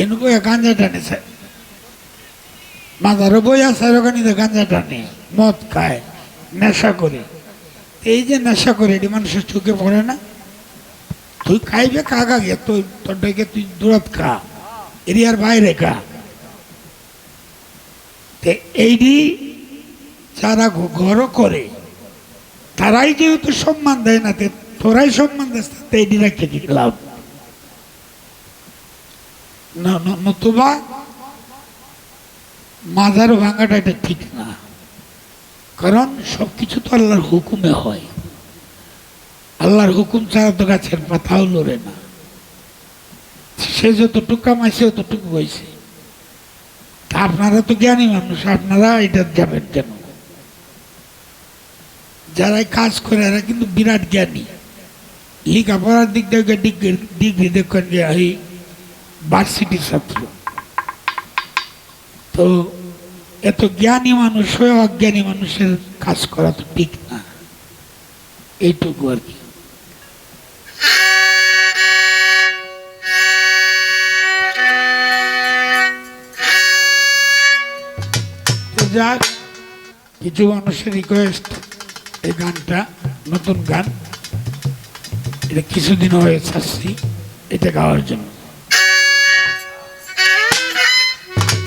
N বইয়া গাঞ্জা টানে sir মাথারও বই আছে ওখানে গাঞ্জা টানে, মদ খায়, নেশা করে। এই যে নেশা করে, এটি মানুষের চোখে পড়ে না। তুই খাইবে কাকা গে তুই তোরটাকে তুই দূরত খা, এরিয়ার বাইরে খা। তে এইটি যারা ঘরও করে, তারাই যেহেতু সম্মান দেয় না তোরাই সম্মান দিস এইটি কি লাভ নতুবা মাজার ভাঙাটা এটা ঠিক না। কারণ সব কিছু তো আল্লাহর হুকুমে হয়। আল্লাহর হুকুম ছাড়া তো গাছের পাতাও লড়ে না। সে যতটুকু কামাইছে ততটুকু হয়েছে আপনারা তো জ্ঞানী মানুষ, আপনারা এটা যাবেন কেন? যারা এই কাজ করে, এরা কিন্তু বিরাট জ্ঞানী। লেখাপড়ার দিক থেকে ডিগ্রি দেখেন যে ভার্সিটির ছাত্র। তো এত জ্ঞানী মানুষ হয়ে অজ্ঞানী মানুষের কাজ করা তো ঠিক না। এইটুকু আর কি। যাক, কিছু মানুষের রিকোয়েস্ট এই গানটা, নতুন গান। এটা কিছুদিন হয়ে ছাড়ছি এটা গাওয়ার জন্য।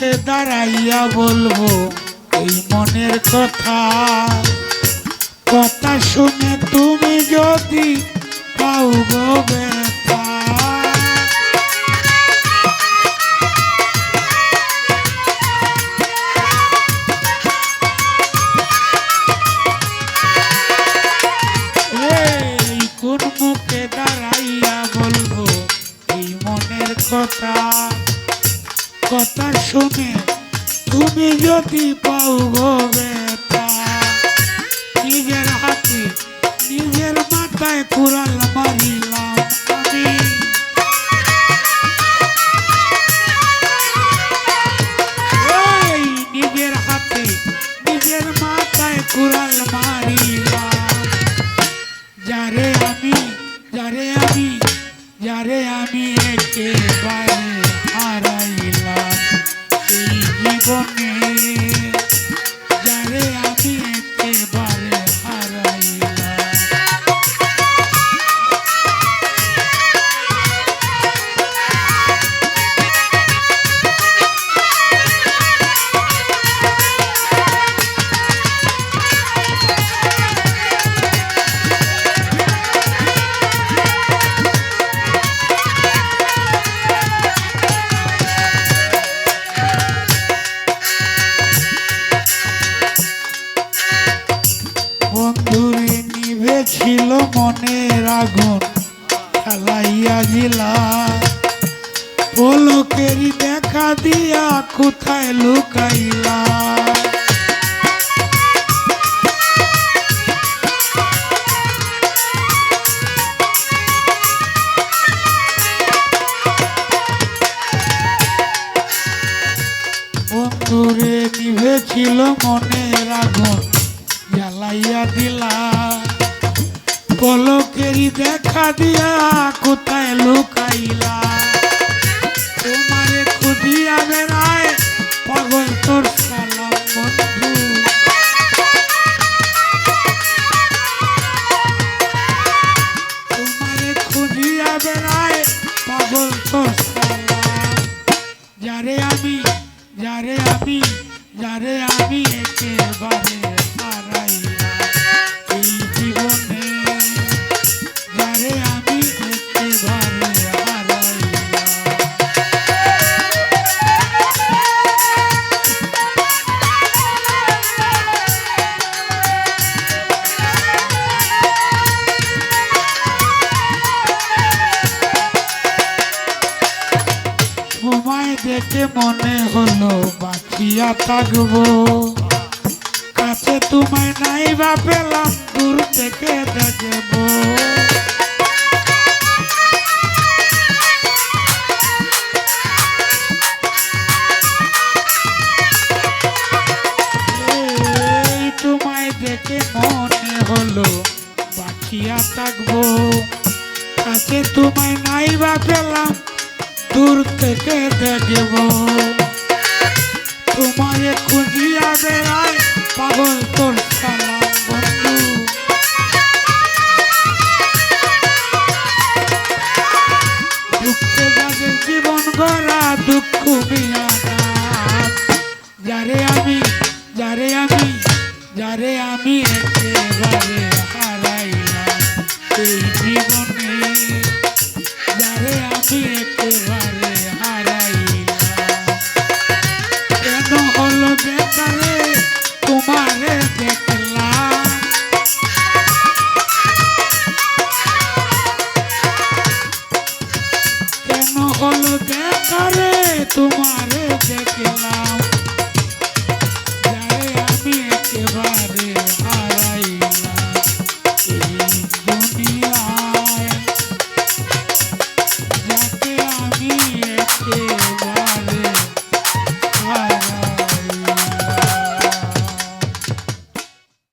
মুখে দাঁড়াইয়া বলব এই মনের কথা। কথা শুনে তুমি যদি পাও গো ব্যথা যদি পাও নিজের হাতে, নিজের মাথায় কুড়াল মারিলাম নিজের মাথায় কুড়াল মারিলাম। যারে আমি যারে আমি যারে আমি একেবারে হারাইলাম এই জীবনে খেলাইয়া দিলা পলকেরই দেখা দিয়া কোথায় লুকাইলা? বন্ধুরে নিভে ছিল মনের আগুন জ্বালাইয়া দিলা। পলকেরই দেখা দিয়া কোথায় লুকাইলা? বাঁচিয়া থাকব। কাছে তোমায় নাই বা পেলাম, দূর থেকে দেখব। তোমায় নাই বা পেলাম, দূর থেকে দেখব। তোমায় খুঁজিয়া বেড়ায় পাগল তোর সালা